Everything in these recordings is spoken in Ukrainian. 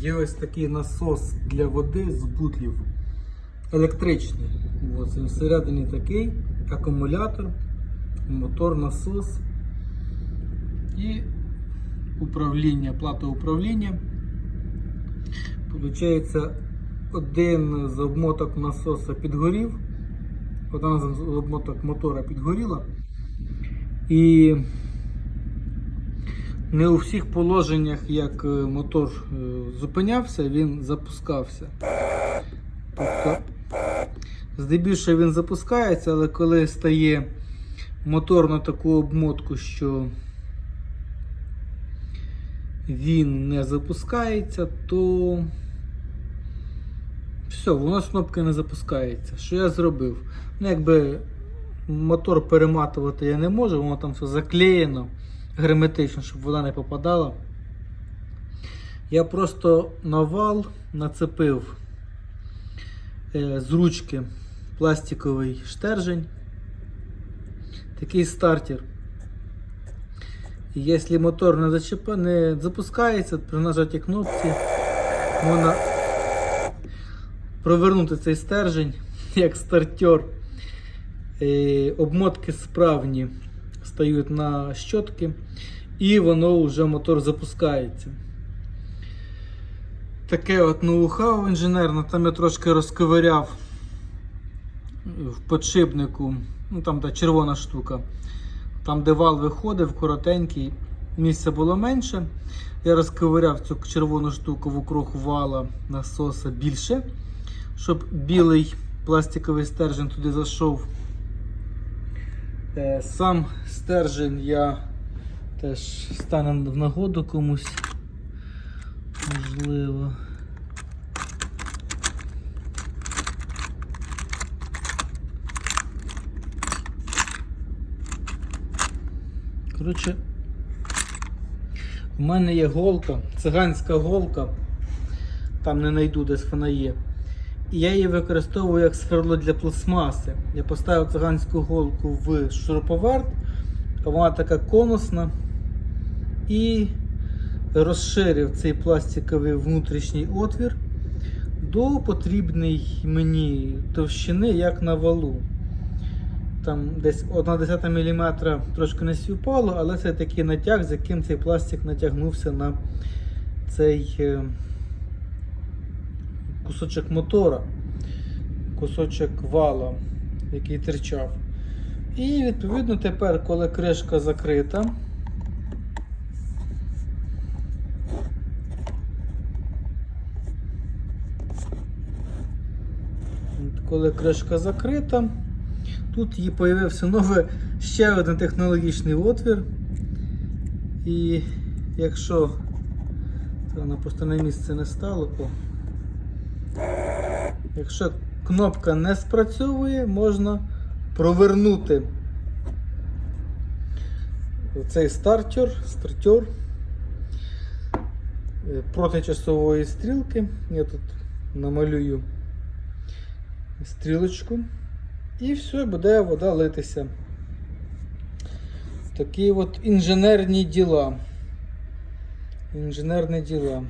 Є ось такий насос для води з бутлів. Електричний. Ось всередині такий акумулятор, мотор, насос і управління, плата управління. Получається, один з обмоток насоса підгорів, одна з обмоток мотора підгоріла. І не у всіх положеннях, як е, мотор е, зупинявся, він запускався. Тобто, здебільшого він запускається, але коли стає мотор на таку обмотку, що він не запускається, то все, воно з кнопки не запускається. Що я зробив? Ну, якби мотор перематувати я не можу, воно там все заклеєно герметично, щоб вода не попадала. Я просто на вал нацепив е, з ручки пластиковий штержень, такий стартер. І якщо мотор не, зачеп... не запускається, при нажатті кнопці можна провернути цей стержень як стартер. Е, Обмотки справні стають на щотки, і воно вже мотор запускається. Таке от ноу-хау інженерне, там я трошки розковиряв в подшипнику, ну там та червона штука. Там, де вал виходив, коротенький, місця було менше. Я розковиряв цю червону штуку вокруг вала насоса більше, щоб білий пластиковий стержень туди зайшов. Е, Сам стержень я теж стане в нагоду комусь. Можливо. Коротше, у мене є голка, циганська голка, там не знайду, десь вона є. Я її використовую як сверло для пластмаси. Я поставив циганську голку в шуруповерт, вона така конусна. І розширив цей пластиковий внутрішній отвір до потрібної мені товщини, як на валу. Там десь 1 мм трошки не співпало, але це такий натяг, з яким цей пластик натягнувся на цей е, кусочок мотора, кусочок вала, який терчав. І відповідно тепер, коли кришка закрита, коли кришка закрита, тут їй появився новий ще один технологічний отвір. І якщо це вона просто місце не стало, о, якщо кнопка не спрацьовує, можна провернути цей стартер, стартер е, проти часової стрілки. Я тут намалюю стрілочку. І все, буде вода литися. Такі от інженерні діла. Інженерні діла.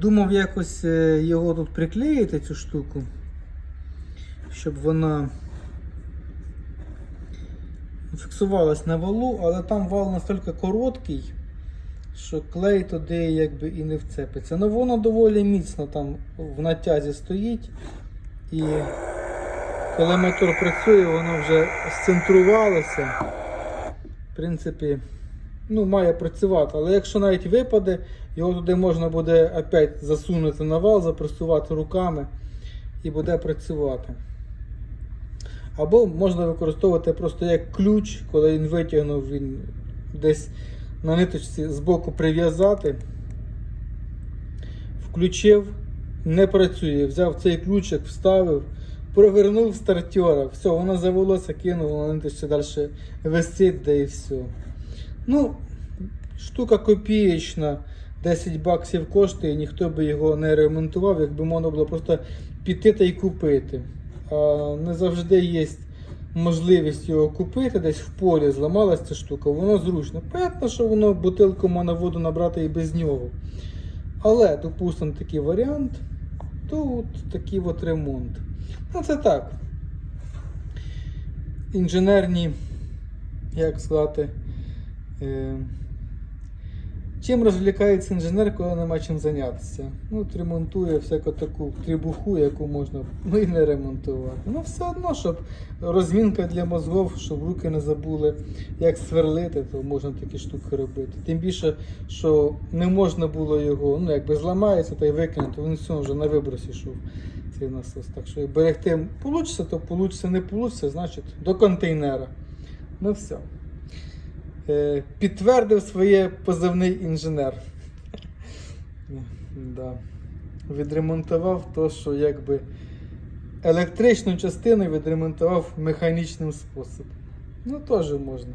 Думав якось е, його тут приклеїти, цю штуку, щоб вона фіксувалась на валу, але там вал настільки короткий, що клей туди якби і не вцепиться. Ну воно доволі міцно там в натязі стоїть. І коли мотор працює, воно вже сцентрувалося. В принципі, ну, має працювати. Але якщо навіть випаде, його туди можна буде опять засунути на вал, запресувати руками і буде працювати. Або можна використовувати просто як ключ, коли він витягнув, він десь на ниточці збоку прив'язати, включив, не працює. Взяв цей ключик, вставив, провернув стартера, все, воно завелося, кинув, на ниточці далі висить, де і все. Ну, штука копієчна, 10 баксів коштує, ніхто би його не ремонтував, якби можна було просто піти та й купити. А не завжди є можливість його купити, десь в полі зламалася ця штука, воно зручно. Понятно, що воно бутилку можна воду набрати і без нього. Але, допустимо, такий варіант, то от такий от ремонт. Ну, це так. Інженерні, як сказати, чим розвлікається інженер, коли нема чим зайнятися? Ну, от ремонтує всяку таку трібуху, яку можна ну, і не ремонтувати. Ну, все одно, щоб розмінка для мозгов, щоб руки не забули, як сверлити, то можна такі штуки робити. Тим більше, що не можна було його, ну якби зламається та й викинути, він все вже на виброс йшов цей насос. Так що берегти вийде, то вийде, не вийде, значить до контейнера. Ну все. Е, підтвердив своє позивний інженер. да. Відремонтував то, що якби електричну частину відремонтував механічним способом. Ну, теж можна.